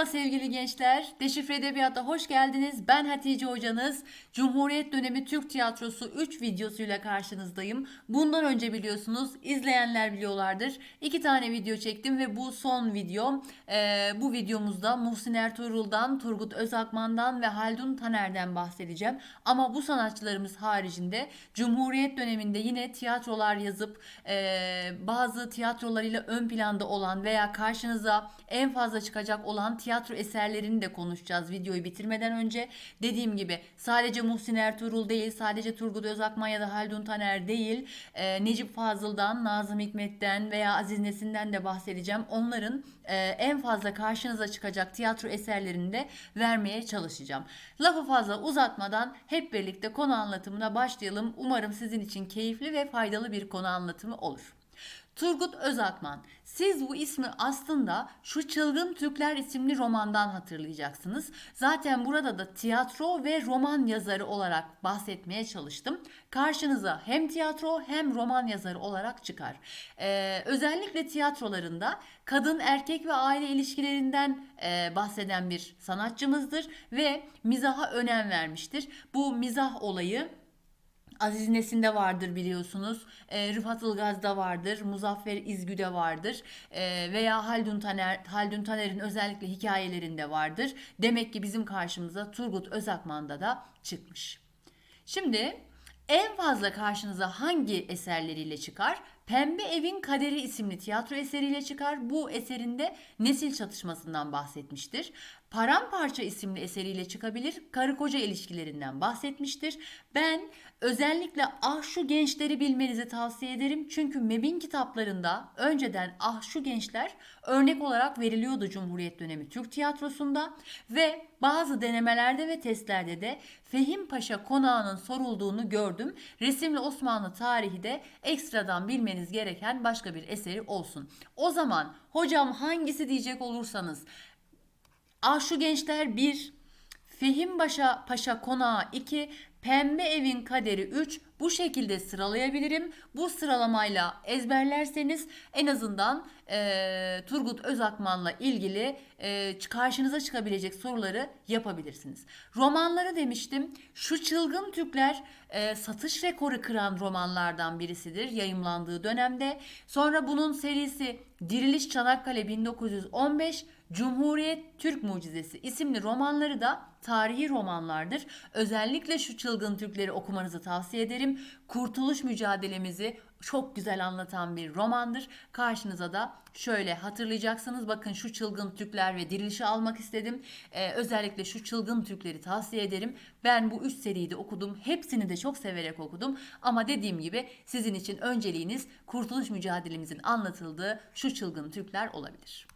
Merhaba sevgili gençler. Deşifre Edebiyat'a hoş geldiniz. Ben Hatice hocanız. Cumhuriyet dönemi Türk tiyatrosu 3 videosuyla karşınızdayım. Bundan önce biliyorsunuz, izleyenler biliyorlardır. İki tane video çektim ve bu son video. Ee, bu videomuzda Muhsin Ertuğrul'dan, Turgut Özakman'dan ve Haldun Taner'den bahsedeceğim. Ama bu sanatçılarımız haricinde Cumhuriyet döneminde yine tiyatrolar yazıp e, bazı tiyatrolarıyla ön planda olan veya karşınıza en fazla çıkacak olan tiyatro eserlerini de konuşacağız videoyu bitirmeden önce. Dediğim gibi sadece Muhsin Ertuğrul değil, sadece Turgut Özakman ya da Haldun Taner değil, e, Necip Fazıl'dan, Nazım Hikmet'ten veya Aziz Nesin'den de bahsedeceğim. Onların e, en fazla karşınıza çıkacak tiyatro eserlerini de vermeye çalışacağım. Lafı fazla uzatmadan hep birlikte konu anlatımına başlayalım. Umarım sizin için keyifli ve faydalı bir konu anlatımı olur. Turgut Özakman. Siz bu ismi aslında şu Çılgın Türkler isimli romandan hatırlayacaksınız. Zaten burada da tiyatro ve roman yazarı olarak bahsetmeye çalıştım. Karşınıza hem tiyatro hem roman yazarı olarak çıkar. Ee, özellikle tiyatrolarında kadın, erkek ve aile ilişkilerinden e, bahseden bir sanatçımızdır ve mizaha önem vermiştir. Bu mizah olayı Aziz Nesin'de vardır biliyorsunuz. E, Rıfat Ilgaz'da vardır. Muzaffer İzgü'de vardır. E, veya Haldun Taner, Haldun Taner'in özellikle hikayelerinde vardır. Demek ki bizim karşımıza Turgut Özakman'da da çıkmış. Şimdi en fazla karşınıza hangi eserleriyle çıkar? Pembe Evin Kaderi isimli tiyatro eseriyle çıkar. Bu eserinde nesil çatışmasından bahsetmiştir. Paramparça isimli eseriyle çıkabilir. Karı koca ilişkilerinden bahsetmiştir. Ben özellikle Ah Şu Gençleri bilmenizi tavsiye ederim. Çünkü MEB'in kitaplarında önceden Ah Şu Gençler örnek olarak veriliyordu Cumhuriyet dönemi Türk tiyatrosunda ve bazı denemelerde ve testlerde de Fehim Paşa konağının sorulduğunu gördüm. Resimli Osmanlı tarihi de ekstradan bilmeniz gereken başka bir eseri olsun. O zaman hocam hangisi diyecek olursanız Ah Şu Gençler 1, Fehim Paşa Konağı 2, Pembe Evin Kaderi 3 bu şekilde sıralayabilirim. Bu sıralamayla ezberlerseniz en azından e, Turgut Özakman'la ilgili e, karşınıza çıkabilecek soruları yapabilirsiniz. Romanları demiştim. Şu Çılgın Türkler e, satış rekoru kıran romanlardan birisidir yayımlandığı dönemde. Sonra bunun serisi Diriliş Çanakkale 1915, Cumhuriyet Türk Mucizesi isimli romanları da tarihi romanlardır. Özellikle şu Çılgın Türkleri okumanızı tavsiye ederim. Kurtuluş mücadelemizi çok güzel anlatan bir romandır. Karşınıza da şöyle hatırlayacaksınız. Bakın şu çılgın Türkler ve dirilişi almak istedim. Ee, özellikle şu çılgın Türkleri tavsiye ederim. Ben bu üç seriyi de okudum. Hepsini de çok severek okudum. Ama dediğim gibi sizin için önceliğiniz kurtuluş mücadelemizin anlatıldığı şu çılgın Türkler olabilir.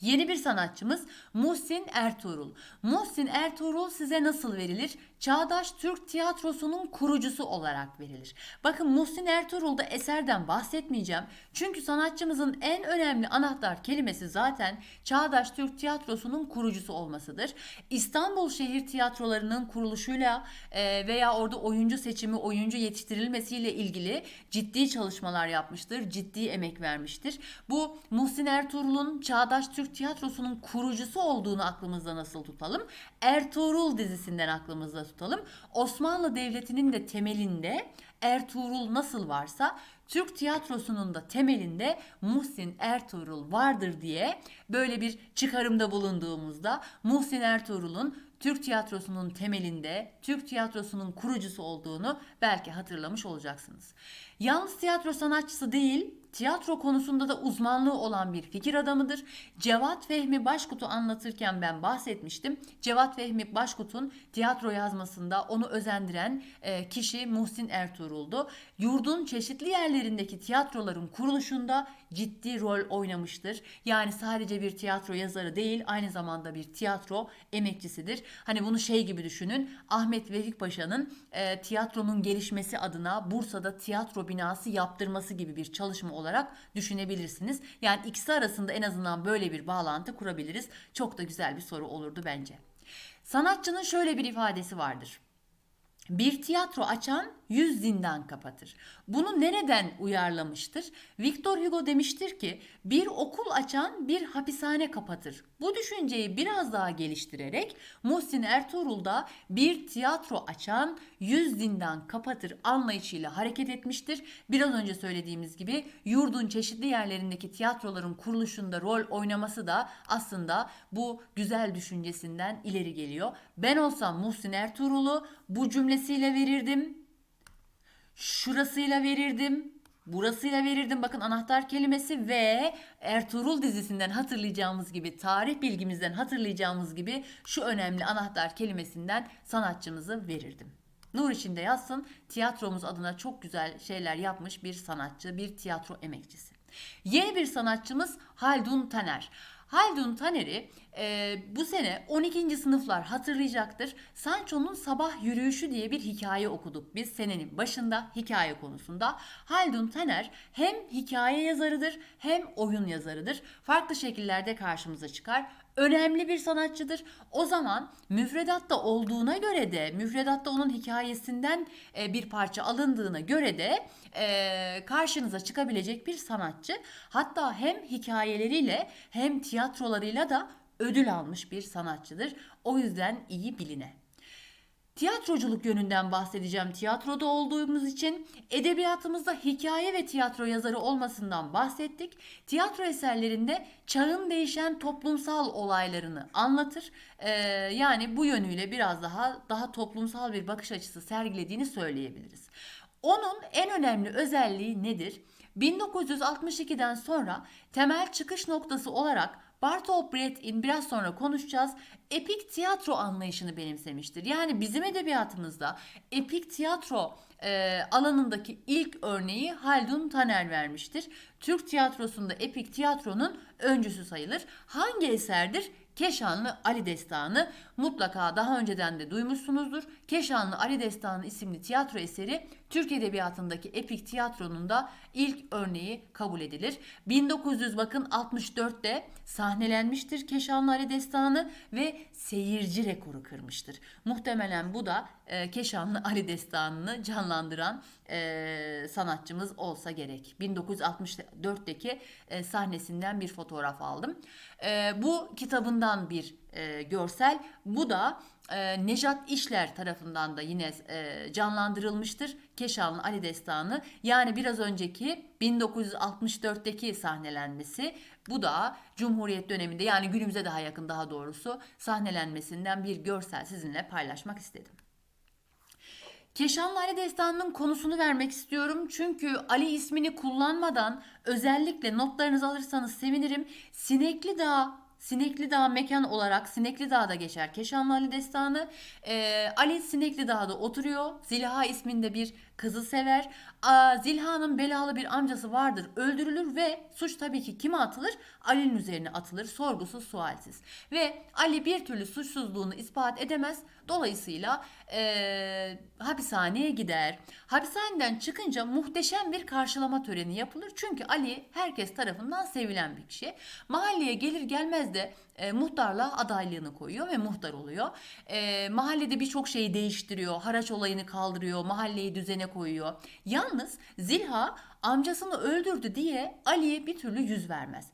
Yeni bir sanatçımız Muhsin Ertuğrul. Muhsin Ertuğrul size nasıl verilir? Çağdaş Türk tiyatrosunun kurucusu olarak verilir. Bakın Muhsin Ertuğrul'da eserden bahsetmeyeceğim. Çünkü sanatçımızın en önemli anahtar kelimesi zaten Çağdaş Türk tiyatrosunun kurucusu olmasıdır. İstanbul şehir tiyatrolarının kuruluşuyla e, veya orada oyuncu seçimi, oyuncu yetiştirilmesiyle ilgili ciddi çalışmalar yapmıştır. Ciddi emek vermiştir. Bu Muhsin Ertuğrul'un Çağdaş Türk tiyatrosunun kurucusu olduğunu aklımızda nasıl tutalım? Ertuğrul dizisinden aklımızda tutalım. Osmanlı Devleti'nin de temelinde Ertuğrul nasıl varsa Türk tiyatrosunun da temelinde Muhsin Ertuğrul vardır diye böyle bir çıkarımda bulunduğumuzda Muhsin Ertuğrul'un Türk tiyatrosunun temelinde, Türk tiyatrosunun kurucusu olduğunu belki hatırlamış olacaksınız. Yalnız tiyatro sanatçısı değil, tiyatro konusunda da uzmanlığı olan bir fikir adamıdır. Cevat Fehmi Başkut'u anlatırken ben bahsetmiştim. Cevat Fehmi Başkut'un tiyatro yazmasında onu özendiren e, kişi Muhsin Ertuğrul'du. Yurdun çeşitli yerlerindeki tiyatroların kuruluşunda ciddi rol oynamıştır. Yani sadece bir tiyatro yazarı değil, aynı zamanda bir tiyatro emekçisidir. Hani bunu şey gibi düşünün. Ahmet Vefik Paşa'nın e, tiyatronun gelişmesi adına Bursa'da tiyatro binası yaptırması gibi bir çalışma olarak düşünebilirsiniz. Yani ikisi arasında en azından böyle bir bağlantı kurabiliriz. Çok da güzel bir soru olurdu bence. Sanatçının şöyle bir ifadesi vardır. Bir tiyatro açan yüz zindan kapatır. Bunu nereden uyarlamıştır? Victor Hugo demiştir ki bir okul açan bir hapishane kapatır. Bu düşünceyi biraz daha geliştirerek Muhsin Ertuğrul da bir tiyatro açan yüz zindan kapatır anlayışıyla hareket etmiştir. Biraz önce söylediğimiz gibi yurdun çeşitli yerlerindeki tiyatroların kuruluşunda rol oynaması da aslında bu güzel düşüncesinden ileri geliyor. Ben olsam Muhsin Ertuğrul'u bu cümlesiyle verirdim. Şurasıyla verirdim. Burasıyla verirdim. Bakın anahtar kelimesi ve Ertuğrul dizisinden hatırlayacağımız gibi, tarih bilgimizden hatırlayacağımız gibi şu önemli anahtar kelimesinden sanatçımızı verirdim. Nur içinde yazsın. Tiyatromuz adına çok güzel şeyler yapmış bir sanatçı, bir tiyatro emekçisi. Yeni bir sanatçımız Haldun Taner. Haldun Taner'i e, bu sene 12. sınıflar hatırlayacaktır. Sancho'nun Sabah Yürüyüşü diye bir hikaye okuduk biz senenin başında hikaye konusunda. Haldun Taner hem hikaye yazarıdır hem oyun yazarıdır. Farklı şekillerde karşımıza çıkar. Önemli bir sanatçıdır. O zaman müfredatta olduğuna göre de müfredatta onun hikayesinden e, bir parça alındığına göre de e, karşınıza çıkabilecek bir sanatçı. Hatta hem hikayeleriyle hem tiyatrolarıyla da ödül almış bir sanatçıdır. O yüzden iyi biline. Tiyatroculuk yönünden bahsedeceğim tiyatroda olduğumuz için. Edebiyatımızda hikaye ve tiyatro yazarı olmasından bahsettik. Tiyatro eserlerinde çağın değişen toplumsal olaylarını anlatır. Ee, yani bu yönüyle biraz daha daha toplumsal bir bakış açısı sergilediğini söyleyebiliriz. Onun en önemli özelliği nedir? 1962'den sonra temel çıkış noktası olarak Bartolt Brecht'in biraz sonra konuşacağız. Epik tiyatro anlayışını benimsemiştir. Yani bizim edebiyatımızda epik tiyatro e, alanındaki ilk örneği Haldun Taner vermiştir. Türk tiyatrosunda epik tiyatronun öncüsü sayılır. Hangi eserdir? Keşanlı Ali Destanı mutlaka daha önceden de duymuşsunuzdur. Keşanlı Ali Destanı isimli tiyatro eseri Türk edebiyatındaki epik tiyatronun da ilk örneği kabul edilir. 1900 bakın 64'te sahnelenmiştir Keşanlı Ali Destanı ve seyirci rekoru kırmıştır. Muhtemelen bu da e, Keşanlı Ali Destanı'nı canlandıran e, sanatçımız olsa gerek. 1964'teki e, sahnesinden bir fotoğraf aldım. E, bu kitabından bir e, görsel. Bu da e, Nejat İşler tarafından da yine e, canlandırılmıştır. Keşanlı Ali Destanı. Yani biraz önceki 1964'teki sahnelenmesi. Bu da Cumhuriyet döneminde yani günümüze daha yakın daha doğrusu sahnelenmesinden bir görsel sizinle paylaşmak istedim. Keşanlı Destanı'nın konusunu vermek istiyorum. Çünkü Ali ismini kullanmadan özellikle notlarınızı alırsanız sevinirim. Sinekli Dağ Sinekli Dağ mekan olarak Sinekli Dağ'da geçer Keşanlı Ali Destanı. Ee, Ali Sinekli Dağ'da oturuyor. Zilha isminde bir kızı sever. Aa, Zilha'nın belalı bir amcası vardır. Öldürülür ve suç tabii ki kime atılır? Ali'nin üzerine atılır. Sorgusuz sualsiz. Ve Ali bir türlü suçsuzluğunu ispat edemez. Dolayısıyla e, hapishaneye gider. Hapishaneden çıkınca muhteşem bir karşılama töreni yapılır. Çünkü Ali herkes tarafından sevilen bir kişi. Mahalleye gelir gelmez de e, muhtarlığa adaylığını koyuyor ve muhtar oluyor. E, mahallede birçok şeyi değiştiriyor. Haraç olayını kaldırıyor. Mahalleyi düzene koyuyor. Yalnız Zilha amcasını öldürdü diye Ali'ye bir türlü yüz vermez.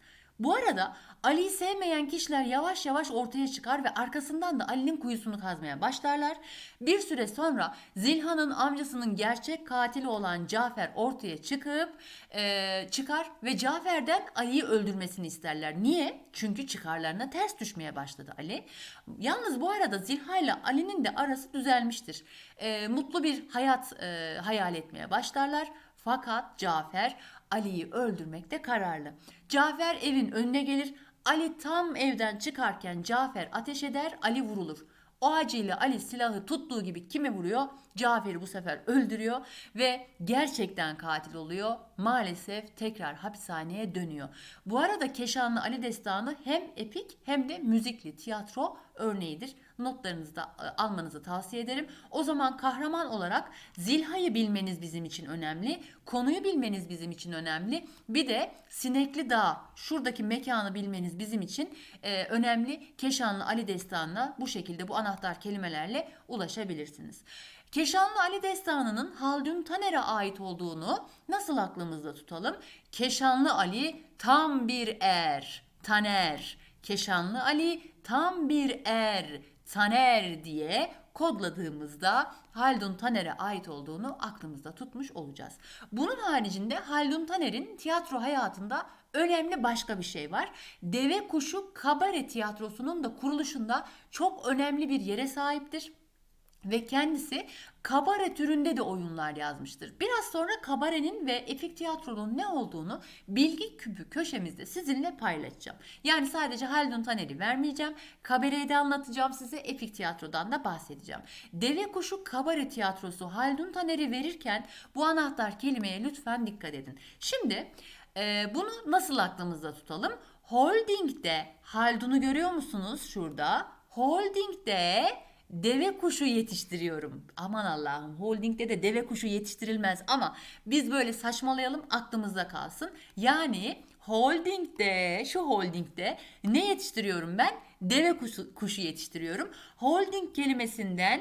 Bu arada Ali'yi sevmeyen kişiler yavaş yavaş ortaya çıkar ve arkasından da Ali'nin kuyusunu kazmaya başlarlar. Bir süre sonra Zilhan'ın amcasının gerçek katili olan Cafer ortaya çıkıp e, çıkar ve Cafer'den Ali'yi öldürmesini isterler. Niye? Çünkü çıkarlarına ters düşmeye başladı Ali. Yalnız bu arada Zilha ile Ali'nin de arası düzelmiştir. E, mutlu bir hayat e, hayal etmeye başlarlar. Fakat Cafer Ali'yi öldürmekte kararlı. Cafer evin önüne gelir. Ali tam evden çıkarken Cafer ateş eder, Ali vurulur. O acıyla Ali silahı tuttuğu gibi kimi vuruyor? Cafer'i bu sefer öldürüyor ve gerçekten katil oluyor. Maalesef tekrar hapishaneye dönüyor. Bu arada Keşanlı Ali Destanı hem epik hem de müzikli tiyatro örneğidir. Notlarınızı da e, almanızı tavsiye ederim. O zaman kahraman olarak Zilha'yı bilmeniz bizim için önemli. Konuyu bilmeniz bizim için önemli. Bir de Sinekli Dağ, şuradaki mekanı bilmeniz bizim için e, önemli. Keşanlı Ali Destanı'na bu şekilde bu anahtar kelimelerle ulaşabilirsiniz. Keşanlı Ali Destanı'nın Haldun Taner'e ait olduğunu nasıl aklımızda tutalım? Keşanlı Ali tam bir er, Taner. Keşanlı Ali tam bir er, Taner diye kodladığımızda Haldun Taner'e ait olduğunu aklımızda tutmuş olacağız. Bunun haricinde Haldun Taner'in tiyatro hayatında önemli başka bir şey var. Deve Kuşu Kabare Tiyatrosu'nun da kuruluşunda çok önemli bir yere sahiptir. Ve kendisi kabare türünde de oyunlar yazmıştır. Biraz sonra kabarenin ve epik tiyatronun ne olduğunu bilgi küpü köşemizde sizinle paylaşacağım. Yani sadece Haldun Taner'i vermeyeceğim. Kabareyi de anlatacağım size. Epik tiyatrodan da bahsedeceğim. Deve Kuşu Kabare Tiyatrosu Haldun Taner'i verirken bu anahtar kelimeye lütfen dikkat edin. Şimdi e, bunu nasıl aklımızda tutalım? Holding'de Haldun'u görüyor musunuz şurada? Holding'de deve kuşu yetiştiriyorum. Aman Allah'ım holdingde de deve kuşu yetiştirilmez ama biz böyle saçmalayalım aklımızda kalsın. Yani holdingde şu holdingde ne yetiştiriyorum ben? Deve kuşu, kuşu yetiştiriyorum. Holding kelimesinden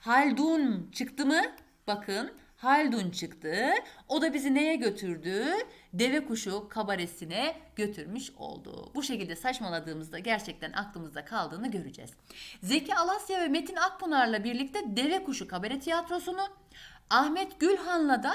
Haldun çıktı mı? Bakın Haldun çıktı. O da bizi neye götürdü? Deve kuşu kabaresine götürmüş oldu. Bu şekilde saçmaladığımızda gerçekten aklımızda kaldığını göreceğiz. Zeki Alasya ve Metin Akpınar'la birlikte Deve Kuşu Kabare Tiyatrosu'nu, Ahmet Gülhan'la da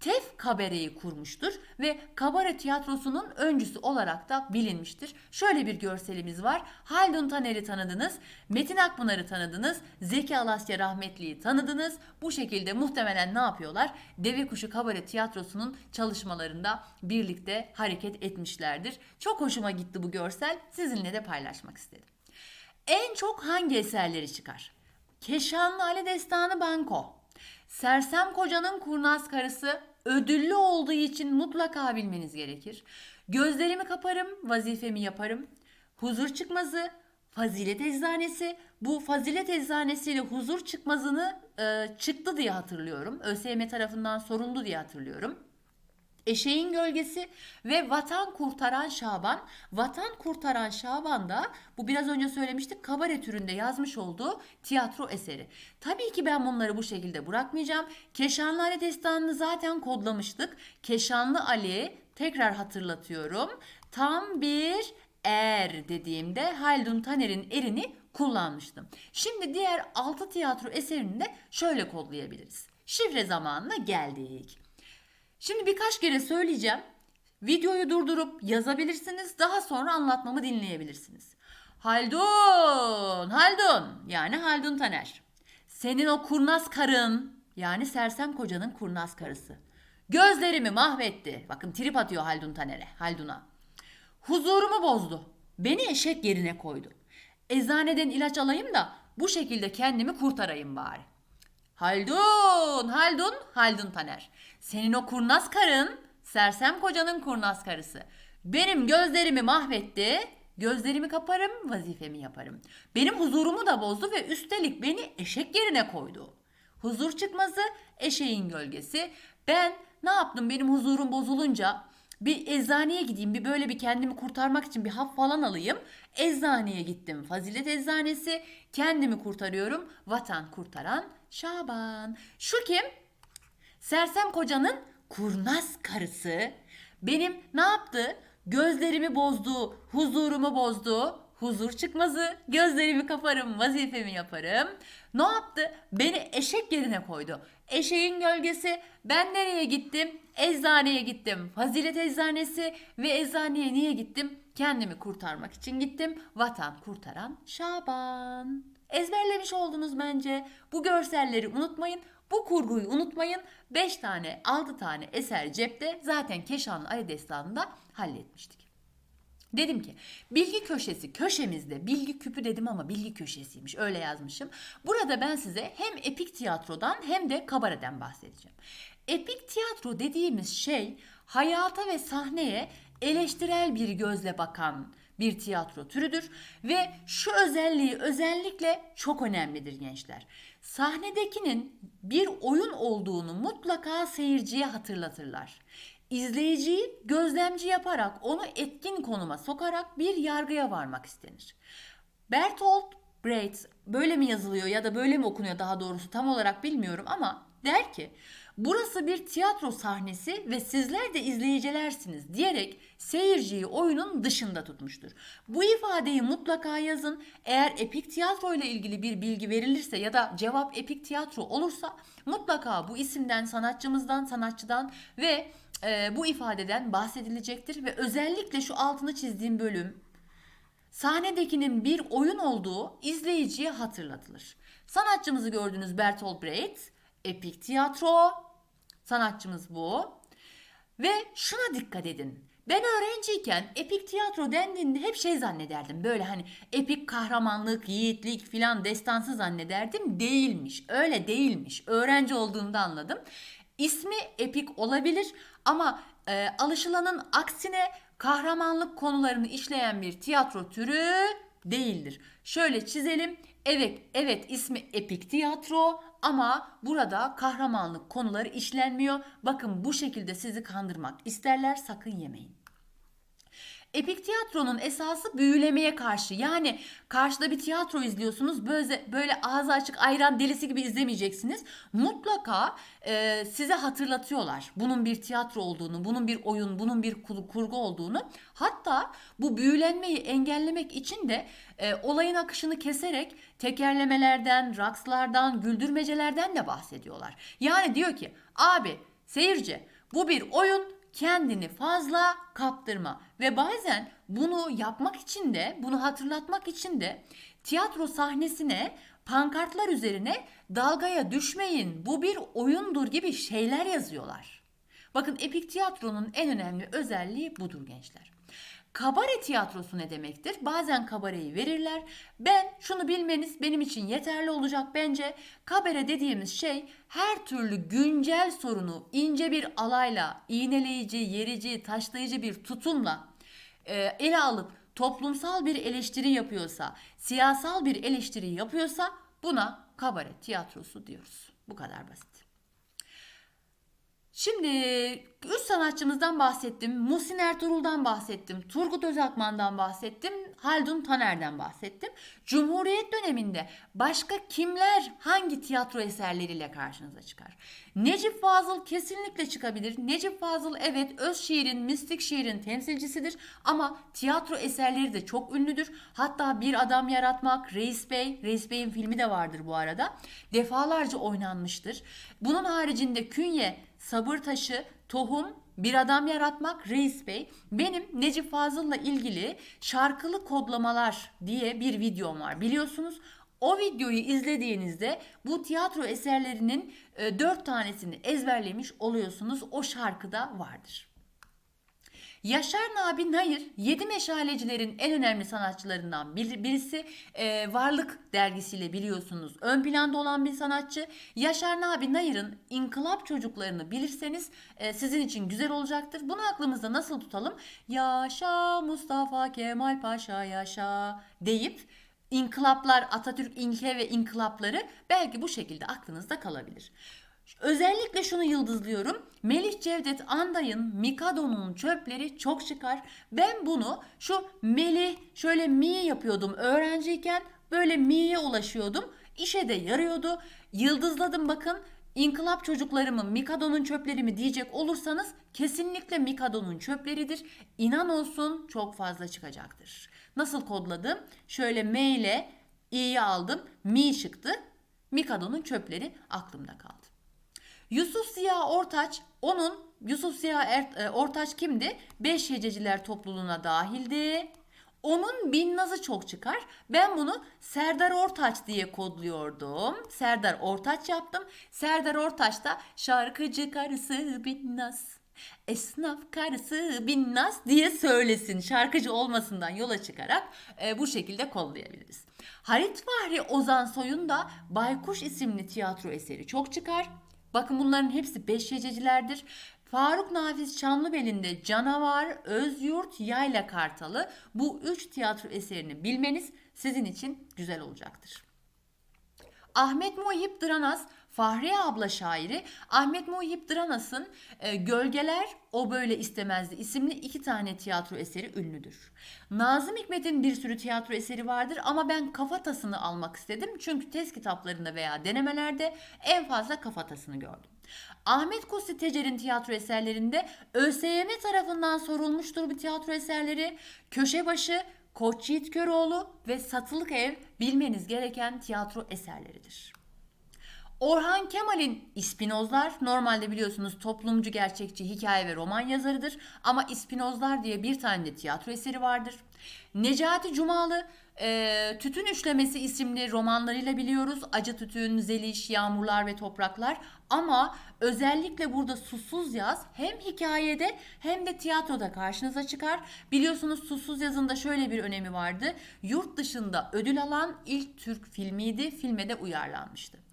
Tef Kabare'yi kurmuştur ve Kabare Tiyatrosu'nun öncüsü olarak da bilinmiştir. Şöyle bir görselimiz var. Haldun Taner'i tanıdınız, Metin Akpınar'ı tanıdınız, Zeki Alasya Rahmetli'yi tanıdınız. Bu şekilde muhtemelen ne yapıyorlar? Deve Kuşu Kabare Tiyatrosu'nun çalışmalarında birlikte hareket etmişlerdir. Çok hoşuma gitti bu görsel. Sizinle de paylaşmak istedim. En çok hangi eserleri çıkar? Keşanlı Ali Destanı Banko. Sersem Koca'nın Kurnaz Karısı ödüllü olduğu için mutlaka bilmeniz gerekir. Gözlerimi kaparım, vazifemi yaparım. Huzur çıkmazı, fazilet eczanesi. Bu fazilet eczanesiyle huzur çıkmazını e, çıktı diye hatırlıyorum. ÖSYM tarafından soruldu diye hatırlıyorum. Eşeğin Gölgesi ve Vatan Kurtaran Şaban. Vatan Kurtaran Şaban da bu biraz önce söylemiştik kabare türünde yazmış olduğu tiyatro eseri. Tabii ki ben bunları bu şekilde bırakmayacağım. Keşanlı Ali Destanı'nı zaten kodlamıştık. Keşanlı Ali tekrar hatırlatıyorum. Tam bir er dediğimde Haldun Taner'in erini kullanmıştım. Şimdi diğer 6 tiyatro eserini de şöyle kodlayabiliriz. Şifre zamanına geldik. Şimdi birkaç kere söyleyeceğim. Videoyu durdurup yazabilirsiniz. Daha sonra anlatmamı dinleyebilirsiniz. Haldun, Haldun yani Haldun Taner. Senin o kurnaz karın yani sersem kocanın kurnaz karısı. Gözlerimi mahvetti. Bakın trip atıyor Haldun Taner'e, Haldun'a. Huzurumu bozdu. Beni eşek yerine koydu. Eczaneden ilaç alayım da bu şekilde kendimi kurtarayım bari. Haldun, Haldun, Haldun Taner. Senin o kurnaz karın, sersem kocanın kurnaz karısı. Benim gözlerimi mahvetti. Gözlerimi kaparım, vazifemi yaparım. Benim huzurumu da bozdu ve üstelik beni eşek yerine koydu. Huzur çıkmazı, eşeğin gölgesi. Ben ne yaptım benim huzurum bozulunca bir eczaneye gideyim bir böyle bir kendimi kurtarmak için bir hap falan alayım. Eczaneye gittim. Fazilet eczanesi. Kendimi kurtarıyorum. Vatan kurtaran Şaban. Şu kim? Sersem kocanın kurnaz karısı. Benim ne yaptı? Gözlerimi bozdu, huzurumu bozdu. Huzur çıkmazı, gözlerimi kaparım, vazifemi yaparım. Ne yaptı? Beni eşek yerine koydu. Eşeğin gölgesi. Ben nereye gittim? Eczaneye gittim. Fazilet eczanesi ve eczaneye niye gittim? Kendimi kurtarmak için gittim. Vatan kurtaran Şaban. Ezberlemiş oldunuz bence. Bu görselleri unutmayın. Bu kurguyu unutmayın. 5 tane 6 tane eser cepte zaten Keşanlı Ali Destanı'nda halletmiştik. Dedim ki bilgi köşesi köşemizde bilgi küpü dedim ama bilgi köşesiymiş öyle yazmışım. Burada ben size hem epik tiyatrodan hem de kabareden bahsedeceğim. Epik tiyatro dediğimiz şey hayata ve sahneye eleştirel bir gözle bakan bir tiyatro türüdür ve şu özelliği özellikle çok önemlidir gençler. Sahnedekinin bir oyun olduğunu mutlaka seyirciye hatırlatırlar. İzleyiciyi gözlemci yaparak onu etkin konuma sokarak bir yargıya varmak istenir. Bertolt Braid böyle mi yazılıyor ya da böyle mi okunuyor daha doğrusu tam olarak bilmiyorum ama der ki burası bir tiyatro sahnesi ve sizler de izleyicilersiniz diyerek seyirciyi oyunun dışında tutmuştur. Bu ifadeyi mutlaka yazın. Eğer epik tiyatro ile ilgili bir bilgi verilirse ya da cevap epik tiyatro olursa mutlaka bu isimden, sanatçımızdan, sanatçıdan ve e, bu ifadeden bahsedilecektir ve özellikle şu altını çizdiğim bölüm sahnedekinin bir oyun olduğu izleyiciye hatırlatılır. Sanatçımızı gördünüz Bertolt Brecht, epik tiyatro, sanatçımız bu. Ve şuna dikkat edin. Ben öğrenciyken epik tiyatro dendiğinde hep şey zannederdim. Böyle hani epik kahramanlık, yiğitlik filan destansı zannederdim. Değilmiş. Öyle değilmiş. Öğrenci olduğumda anladım. İsmi epik olabilir ama e, alışılanın aksine kahramanlık konularını işleyen bir tiyatro türü değildir. Şöyle çizelim. Evet, evet ismi epik tiyatro ama burada kahramanlık konuları işlenmiyor. Bakın bu şekilde sizi kandırmak isterler sakın yemeyin. Epik tiyatronun esası büyülemeye karşı. Yani karşıda bir tiyatro izliyorsunuz. Böyle, böyle ağzı açık ayran delisi gibi izlemeyeceksiniz. Mutlaka e, size hatırlatıyorlar. Bunun bir tiyatro olduğunu, bunun bir oyun, bunun bir kurgu olduğunu. Hatta bu büyülenmeyi engellemek için de e, olayın akışını keserek tekerlemelerden, rakslardan, güldürmecelerden de bahsediyorlar. Yani diyor ki abi seyirci bu bir oyun kendini fazla kaptırma ve bazen bunu yapmak için de bunu hatırlatmak için de tiyatro sahnesine pankartlar üzerine dalgaya düşmeyin bu bir oyundur gibi şeyler yazıyorlar. Bakın epik tiyatronun en önemli özelliği budur gençler. Kabare tiyatrosu ne demektir? Bazen kabareyi verirler. Ben şunu bilmeniz benim için yeterli olacak bence. Kabare dediğimiz şey her türlü güncel sorunu ince bir alayla, iğneleyici, yerici, taşlayıcı bir tutumla e, ele alıp toplumsal bir eleştiri yapıyorsa, siyasal bir eleştiri yapıyorsa buna kabare tiyatrosu diyoruz. Bu kadar basit. Şimdi üç sanatçımızdan bahsettim. Muhsin Ertuğrul'dan bahsettim. Turgut Özakman'dan bahsettim. Haldun Taner'den bahsettim. Cumhuriyet döneminde başka kimler hangi tiyatro eserleriyle karşınıza çıkar? Necip Fazıl kesinlikle çıkabilir. Necip Fazıl evet öz şiirin, mistik şiirin temsilcisidir ama tiyatro eserleri de çok ünlüdür. Hatta Bir Adam Yaratmak, Reis Bey, Reis Bey'in filmi de vardır bu arada. Defalarca oynanmıştır. Bunun haricinde Künye, Sabır Taşı, Tohum, Bir Adam Yaratmak, Reis Bey. Benim Necip Fazıl'la ilgili şarkılı kodlamalar diye bir videom var biliyorsunuz. O videoyu izlediğinizde bu tiyatro eserlerinin e, dört tanesini ezberlemiş oluyorsunuz. O şarkıda vardır. Yaşar Nabi Nayır, Yedi Meşalecilerin en önemli sanatçılarından birisi. E, Varlık dergisiyle biliyorsunuz ön planda olan bir sanatçı. Yaşar Nabi Nayır'ın İnkılap Çocuklarını bilirseniz e, sizin için güzel olacaktır. Bunu aklımızda nasıl tutalım? Yaşa Mustafa Kemal Paşa yaşa deyip İnkılaplar, Atatürk İlke ve inkılapları belki bu şekilde aklınızda kalabilir. Özellikle şunu yıldızlıyorum. Melih Cevdet Anday'ın Mikado'nun çöpleri çok çıkar. Ben bunu şu Melih şöyle mi yapıyordum öğrenciyken böyle mi'ye ulaşıyordum. İşe de yarıyordu. Yıldızladım bakın. İnkılap çocuklarımı Mikado'nun çöpleri mi diyecek olursanız kesinlikle Mikado'nun çöpleridir. İnan olsun çok fazla çıkacaktır. Nasıl kodladım? Şöyle M ile i'yi aldım. Mi çıktı. Mikado'nun çöpleri aklımda kaldı. Yusuf Ziya Ortaç onun Yusuf Ziya er, Ortaç kimdi? Beş hececiler topluluğuna dahildi. Onun Binnaz'ı çok çıkar. Ben bunu Serdar Ortaç diye kodluyordum. Serdar Ortaç yaptım. Serdar Ortaç da şarkıcı karısı Binnaz. Esnaf karısı Binnaz diye söylesin. Şarkıcı olmasından yola çıkarak e, bu şekilde kodlayabiliriz. Halit Fahri Ozan Soy'un da Baykuş isimli tiyatro eseri çok çıkar. Bakın bunların hepsi beş gececilerdir. Faruk Nafiz Çamlıbel'in de Canavar, Özyurt, Yayla Kartalı bu üç tiyatro eserini bilmeniz sizin için güzel olacaktır. Ahmet Muhip Dranaz Fahriye abla şairi Ahmet Muhip Dranas'ın e, Gölgeler O Böyle İstemezdi isimli iki tane tiyatro eseri ünlüdür. Nazım Hikmet'in bir sürü tiyatro eseri vardır ama ben kafatasını almak istedim. Çünkü test kitaplarında veya denemelerde en fazla kafatasını gördüm. Ahmet Kusti Tecer'in tiyatro eserlerinde ÖSYM tarafından sorulmuştur bu tiyatro eserleri. Köşebaşı, Koç Yiğit Köroğlu ve Satılık Ev bilmeniz gereken tiyatro eserleridir. Orhan Kemal'in İspinozlar normalde biliyorsunuz toplumcu gerçekçi hikaye ve roman yazarıdır ama İspinozlar diye bir tane de tiyatro eseri vardır. Necati Cumalı e, Tütün Üçlemesi isimli romanlarıyla biliyoruz. Acı Tütün, Zeliş, Yağmurlar ve Topraklar ama özellikle burada Susuz Yaz hem hikayede hem de tiyatroda karşınıza çıkar. Biliyorsunuz Susuz Yaz'ın da şöyle bir önemi vardı. Yurt dışında ödül alan ilk Türk filmiydi. Filme de uyarlanmıştı.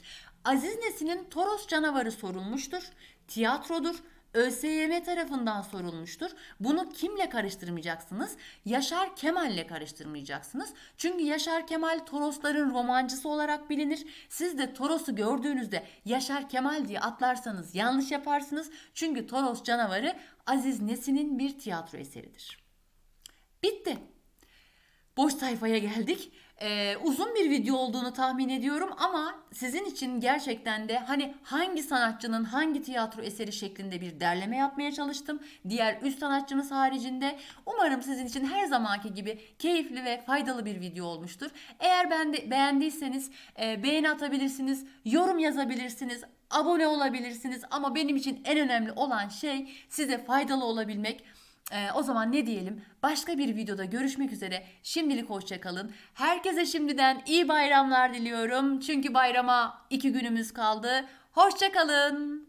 Aziz Nesin'in Toros Canavarı sorulmuştur. Tiyatrodur. ÖSYM tarafından sorulmuştur. Bunu kimle karıştırmayacaksınız? Yaşar Kemal'le karıştırmayacaksınız. Çünkü Yaşar Kemal Torosların romancısı olarak bilinir. Siz de Toros'u gördüğünüzde Yaşar Kemal diye atlarsanız yanlış yaparsınız. Çünkü Toros Canavarı Aziz Nesin'in bir tiyatro eseridir. Bitti. Boş sayfaya geldik. Ee, uzun bir video olduğunu tahmin ediyorum ama sizin için gerçekten de hani hangi sanatçının hangi tiyatro eseri şeklinde bir derleme yapmaya çalıştım. Diğer üç sanatçımız haricinde. Umarım sizin için her zamanki gibi keyifli ve faydalı bir video olmuştur. Eğer ben beğendiyseniz e, beğeni atabilirsiniz, yorum yazabilirsiniz, abone olabilirsiniz ama benim için en önemli olan şey size faydalı olabilmek. Ee, o zaman ne diyelim? Başka bir videoda görüşmek üzere. Şimdilik hoşçakalın. Herkese şimdiden iyi bayramlar diliyorum. Çünkü bayrama iki günümüz kaldı. Hoşçakalın.